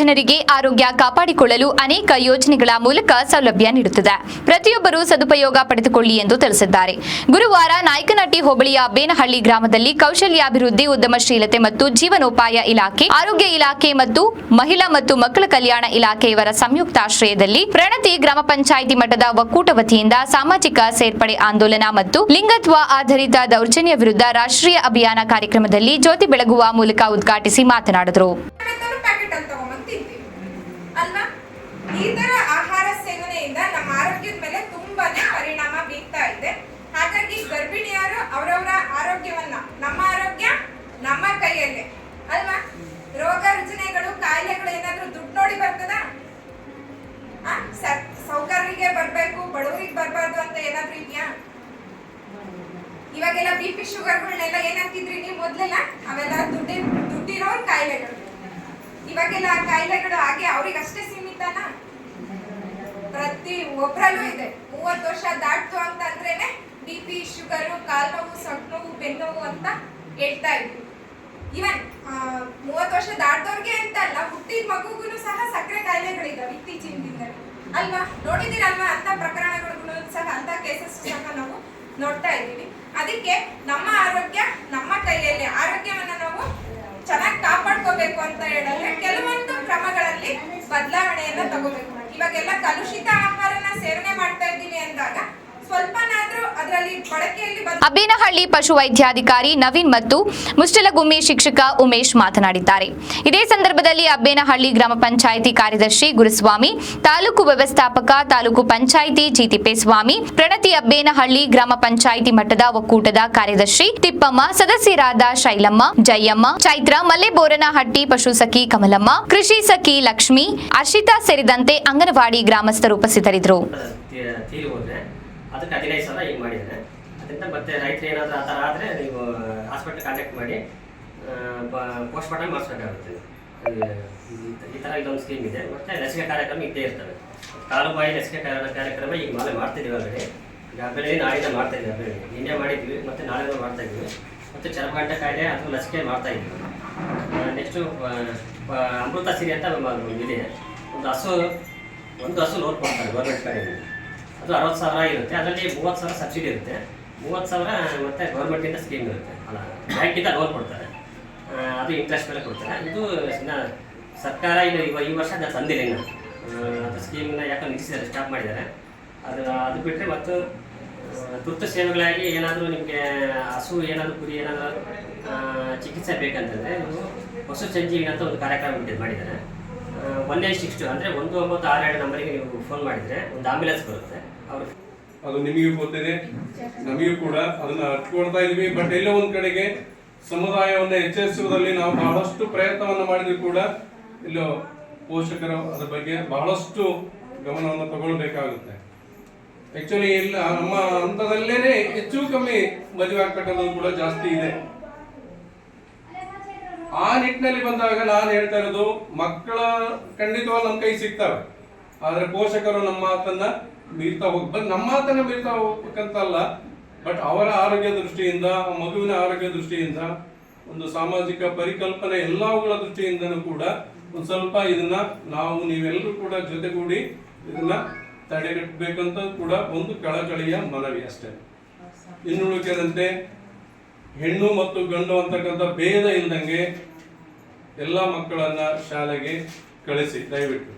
ಜನರಿಗೆ ಆರೋಗ್ಯ ಕಾಪಾಡಿಕೊಳ್ಳಲು ಅನೇಕ ಯೋಜನೆಗಳ ಮೂಲಕ ಸೌಲಭ್ಯ ನೀಡುತ್ತಿದೆ. ಪ್ರತಿಯೊಬ್ಬರು ಸದುಪಯೋಗ ಪಡೆದುಕೊಳ್ಳಿ ಎಂದು ತಿಳಿಸಿದ್ದಾರೆ. ಗುರುವಾರ ನಾಯಕನಹಟ್ಟಿ ಹೋಬಳಿಯ ಬೇನಹಳ್ಳಿ ಗ್ರಾಮದಲ್ಲಿ ಕೌಶಲ್ಯಾಭಿವೃದ್ಧಿ, ಉದ್ಯಮಶೀಲತೆ ಮತ್ತು ಜೀವನೋಪಾಯ ಇಲಾಖೆ, ಆರೋಗ್ಯ ಇಲಾಖೆ ಮತ್ತು ಮಹಿಳಾ ಮತ್ತು ಮಕ್ಕಳ ಕಲ್ಯಾಣ ಇಲಾಖೆಯವರ ಸಂಯುಕ್ತಾಶ್ರಯದಲ್ಲಿ ಪ್ರಣತಿ ಗ್ರಾಮ ಪಂಚಾಯಿತಿ ಮಠದ ಒಕ್ಕೂಟ ವತಿಯಿಂದ ಸಾಮಾಜಿಕ ಸೇರ್ಪಡೆ ಆಂದೋಲನ ಮತ್ತು ಲಿಂಗತ್ವ ಆಧಾರಿತ ದೌರ್ಜನ್ಯ ವಿರುದ್ಧ ರಾಷ್ಟ್ರೀಯ ಅಭಿಯಾನ ಕಾರ್ಯಕ್ರಮದಲ್ಲಿ ಜ್ಯೋತಿ ಬೆಳಗುವ ಮೂಲಕ ಉದ್ಘಾಟಿಸಿ ಮಾತನಾಡಿದರು ಸಮೇತನು ಪ್ಯಾಕೆಟ್ ಅಲ್ಲಿ ತಗೊಂಬಂದು ತಿಂತೀವಿ ಅಲ್ವಾ? ಈ ತರ ಆಹಾರ ಸೇವನೆಯಿಂದ ನಮ್ಮ ಆರೋಗ್ಯದ ಮೇಲೆ ತುಂಬಾನೇ ಪರಿಣಾಮ ಬೀರ್ತಾ ಇದೆ. ಹಾಗಾಗಿ ಗರ್ಭಿಣಿಯರು ಅವರವರ ಆರೋಗ್ಯವನ್ನ ನಮ್ಮ ಆರೋಗ್ಯ ನಮ್ಮ ಕೈಯಲ್ಲೇ. ಅಲ್ವಾ? ರೋಗ ರುಜಿನಗಳು, ಕಾಯಿಲೆಗಳು ಏನಾದ್ರೂ ದುಡ್ಡು ನೋಡಿ ಬರ್ತದ? ಸೌಕರ್ಯರಿಗೆ ಬರ್ಬೇಕು, ಬಡವರಿಗೆ ಬರಬಾರ್ದು ಅಂತ ಏನಾದ್ರೂ ಇದೆಯಾ? ಇವಾಗೆಲ್ಲ ಬಿ ಪಿ ಶುಗರ್ಗಳನ್ನೆಲ್ಲ ಏನಂತಿದ್ರಿ ನೀವು ಮೊದ್ಲೆಲ್ಲ? ಅವೆಲ್ಲ ದುಡ್ಡಿ ದುಡ್ಡಿರೋ ಕಾಯಿಲೆಗಳು ಇವಾಗೆಲ್ಲ ಆ ಕಾಯಿಲೆಗಳು ಹಾಗೆ ಅವ್ರಿಗೆ ಅಷ್ಟೇ ಸೀಮಿತನಾ? ಪ್ರತಿ ಒಬ್ರಲ್ಲೂ ಇದೆ. ಮೂವತ್ತು ವರ್ಷ ದಾಟ್ತು ಅಂತ ಅಂದ್ರೇನೆ ಬಿ ಪಿ, ಶುಗರು ಕಾಲ್ ನೋವು ಸೊಟ್ ನೋವು ಬೆನ್ನು ನೋವು ಅಂತ ಹೇಳ್ತಾ ಇದ್ರು. ಇವನ್ ಮೂವತ್ತು ವರ್ಷ ದಾಟ್ದವ್ರಿಗೆ ಅಂತ ಅಲ್ಲ, ಹುಟ್ಟಿದ ಮಗುಗೂ ಸಹ ಸಕ್ಕರೆ ಕಾಯಿಲೆಗಳಿದಾವೆ ಇತ್ತೀಚಿನ ದಿನದಲ್ಲಿ ಅಲ್ವಾ? ನೋಡಿದಿರಲ್ವಾ ಅಂತ ಪ್ರಕರಣಗಳು ಸಹ, ಅಂತ ಕೇಸಸ್ ಸಹ ನಾವು ನೋಡ್ತಾ ಇದ್ದೀವಿ. ಅದಕ್ಕೆ ನಮ್ಮ ಆರೋಗ್ಯ, ನಮ್ಮ ಕೈಯಲ್ಲಿ, ಆರೋಗ್ಯವನ್ನ ಕಾಪಾಡ್ಕೋಬೇಕು ಅಂತ ಹೇಳಿದ್ರೆ ಕೆಲವೊಂದು ಕ್ರಮಗಳಲ್ಲಿ ಬದಲಾವಣೆಯನ್ನ ತಗೋಬೇಕು. ಇವಾಗೆಲ್ಲ ಕಲುಷಿತ ಆಹಾರನ ಸೇವನೆ ಮಾಡ್ತಾ ಇದ್ದೀವಿ ಅಂದಾಗ ಸ್ವಲ್ಪನಾದ್ರೂ ಅದರಲ್ಲಿ ವೈದ್ಯಾಧಿಕಾರಿ ಅಬ್ಬೇನಹಳ್ಳಿ ನವೀನ್ ಮತ್ತು ಮುಷ್ಟಲಗುಮ್ಮಿ ಶಿಕ್ಷಕ ಉಮೇಶ್ ಮಾತನಾಡಿದ್ದಾರೆ. ಇದೇ ಸಂದರ್ಭದಲ್ಲಿ ಅಬ್ಬೇನಹಳ್ಳಿ ಗ್ರಾಮ ಪಂಚಾಯಿತಿ ಕಾರ್ಯದರ್ಶಿ ಗುರುಸ್ವಾಮಿ ತಾಲೂಕು ವ್ಯವಸ್ಥಾಪಕ ತಾಲೂಕು ಪಂಚಾಯಿತಿ ಜಿತಿಪ್ಪೇಸ್ವಾಮಿ ಪ್ರಣತಿ ಅಬ್ಬೇನಹಳ್ಳಿ ಗ್ರಾಮ ಪಂಚಾಯಿತಿ ಮಟ್ಟದ ಒಕ್ಕೂಟದ ಕಾರ್ಯದರ್ಶಿ ತಿಪ್ಪಮ್ಮ ಸದಸ್ಯರಾದ ಶೈಲಮ್ಮ ಜಯಮ್ಮ ಚೈತ್ರ ಮಲ್ಲೆಬೋರನಹಟ್ಟಿ ಪಶು ಸಖಿ ಕಮಲಮ್ಮ ಕೃಷಿ ಸಖಿ ಲಕ್ಷ್ಮಿ ಅರ್ಷಿತಾ ಸೇರಿದಂತೆ ಅಂಗನವಾಡಿ ಗ್ರಾಮಸ್ಥರು ಉಪಸ್ಥಿತರಿದ್ದರು. ಅದಕ್ಕೆ ಹದಿನೈದು ಸಾವಿರ ಹಿಂಗೆ ಮಾಡಿದ್ದಾರೆ. ಅದರಿಂದ ಮತ್ತೆ ರೈತರು ಏನಾದರೂ ಆ ಥರ ಆದರೆ ನೀವು ಹಾಸ್ಪಿಟ್ಲ್ ಕಾಂಟ್ಯಾಕ್ಟ್ ಮಾಡಿ ಪೋಸ್ಟ್ ಮಾರ್ಟಮ್ ಮಾಡಿಸ್ಬೇಕಾಗುತ್ತೆ. ಈ- ಥರ ಇದೊಂದು ಸ್ಕೀಮ್ ಇದೆ. ಮತ್ತು ಲಸಿಕೆ ಕಾರ್ಯಕ್ರಮ ಇದ್ದೇ ಇರ್ತವೆ. ಕಾಲುಬಾಯಿ ಲಸಿಕೆ ಕಾರ್ಯಕ್ರಮ ಈಗ ನಾಳೆ ಮಾಡ್ತಿದ್ದೀವಿ ಆಲ್ರೆಡಿ ಈಗ ಬೆಳಗ್ಗೆ ನಾಳೆಯಿಂದ ಮಾಡ್ತಾ ಇದ್ದೀವಿ ಬೆಳಗ್ಗೆ ನಿನ್ನೆ ಮಾಡಿದ್ವಿ, ಮತ್ತು ನಾಳೆ ಮಾಡ್ತಾ ಇದ್ದೀವಿ. ಮತ್ತು ಚರ್ಮಗಂಟೆ ಕಾಯಿಲೆ ಅಥವಾ ಲಸಿಕೆ ಮಾಡ್ತಾ ಇದ್ವಿ ನೆಕ್ಸ್ಟು ಅಮೃತ ಸಿರಿ ಅಂತ ಇದೆ ಒಂದು ಹಸು ಒಂದು ಹಸು ನೋಡ್ಕೊಳ್ತಾರೆ ಗೌರ್ಮೆಂಟ್ ಕಡೆಯಿಂದ ಅದು ಅರವತ್ತು ಸಾವಿರ ಇರುತ್ತೆ. ಅದರಲ್ಲಿ ಮೂವತ್ತು ಸಾವಿರ ಸಬ್ಸಿಡಿ ಇರುತ್ತೆ. ಮೂವತ್ತು ಸಾವಿರ ಮತ್ತೆ ಗೌರ್ಮೆಂಟಿಂದ ಸ್ಕೀಮ್ ಇರುತ್ತೆ. ಅಲ್ಲ ಬ್ಯಾಂಕಿಂದ ಲೋನ್ ಕೊಡ್ತಾರೆ. ಅದು ಇಂಟ್ರೆಸ್ಟ್ ಮೇಲೆ ಕೊಡ್ತಾರೆ. ಇದು ಸರ್ಕಾರ ಇನ್ನು ಇವಾಗ ಈ ವರ್ಷ ನಾನು ತಂದಿಲ್ಲ ಇನ್ನು. ಅದು ಸ್ಕೀಮ್ನ ಯಾಕೋ ನಿಲ್ಲಿಸಿದ್ದಾರೆ ಸ್ಟಾಪ್ ಮಾಡಿದ್ದಾರೆ. ಅದು ಅದು ಬಿಟ್ಟರೆ ಮತ್ತು ತುರ್ತು ಸೇವೆಗಳಾಗಿ ಏನಾದರೂ ನಿಮಗೆ ಹಸು ಏನಾದರೂ, ಕುರಿ ಏನಾದರೂ ಚಿಕಿತ್ಸೆ ಬೇಕಂತಂದರೆ ನೀವು ಹೊಸ ಸಂಜೀವಿನ ಅಂತ ಒಂದು ಕಾರ್ಯಕ್ರಮ ಮಾಡಿದ್ದಾರೆ. ಒನ್ ಏಟ್ ಸಿಕ್ಸ್ ಟು ಅಂದರೆ ಒಂದು ಒಂಬತ್ತು ಆರು ಎರಡು ನಂಬರಿಗೆ ನೀವು ಫೋನ್ ಮಾಡಿದರೆ ಒಂದು ಆಂಬ್ಯುಲೆನ್ಸ್ ಬರುತ್ತೆ. ಅವರು ಅದು ನಿಮಗೂ ಗೊತ್ತಿದೆ. ನಮಗೂ ಕೂಡ ಅದನ್ನ ಹಚ್ಕೊಳ್ತಾ ಇದ್ವಿ ಬಟ್ ಎಲ್ಲೋ ಒಂದು ಕಡೆಗೆ ಸಮುದಾಯವನ್ನು ಎಚ್ಚರಿಸುವುದರಲ್ಲಿ ನಾವು ಬಹಳಷ್ಟು ಪ್ರಯತ್ನವನ್ನ ಮಾಡಿದ್ರು ಕೂಡ ಇಲ್ಲೋ ಪೋಷಕರ ಅದರ ಬಗ್ಗೆ ಬಹಳಷ್ಟು ಗಮನವನ್ನು ತಗೊಳ್ಬೇಕಾಗುತ್ತೆ. ಆಕ್ಚುಲಿ ಇಲ್ಲ ನಮ್ಮ ಹಂತದಲ್ಲೇನೆ ಹೆಚ್ಚು ಕಮ್ಮಿ ಮದುವೆ ಆಗ್ತಕ್ಕಂಥದ್ದು ಕೂಡ ಜಾಸ್ತಿ ಇದೆ. ಆ ನಿಟ್ಟಿನಲ್ಲಿ ಬಂದಾಗ ನಾನು ಹೇಳ್ತಾ ಇರೋದು ಮಕ್ಕಳ ಖಂಡಿತವಾಗಿ ನಮ್ಮ ಕೈ ಸಿಗ್ತವೆ. ಆದರೆ ಪೋಷಕರು ನಮ್ಮ ಮಾತನ್ನ ಮೀರ್ತಾ ಹೋಗ್ ನಮ್ಮ ಮಾತನ್ನ ಮೀರ್ತಾ ಹೋಗ್ಬೇಕಂತಲ್ಲ ಬಟ್ ಅವರ ಆರೋಗ್ಯ ದೃಷ್ಟಿಯಿಂದ ಮಗುವಿನ ಆರೋಗ್ಯ ದೃಷ್ಟಿಯಿಂದ ಒಂದು ಸಾಮಾಜಿಕ ಪರಿಕಲ್ಪನೆ ಎಲ್ಲವುಗಳ ದೃಷ್ಟಿಯಿಂದನೂ ಕೂಡ ಒಂದು ಸ್ವಲ್ಪ ಇದನ್ನ ನಾವು ನೀವೆಲ್ಲರೂ ಕೂಡ ಜೊತೆಗೂಡಿ ಇದನ್ನ ತಡೆಗಟ್ಟಬೇಕಂತ ಕೂಡ ಒಂದು ಕಳಕಳಿಯ ಮನವಿ ಅಷ್ಟೇ. ಇನ್ನುಳಿಕೆದಂತೆ ಹೆಣ್ಣು ಮತ್ತು ಗಂಡು ಅಂತಕ್ಕಂಥ ಭೇದ ಇಲ್ಲದಂಗೆ ಎಲ್ಲ ಮಕ್ಕಳನ್ನ ಶಾಲೆಗೆ ಕಳಿಸಿ ದಯವಿಟ್ಟು.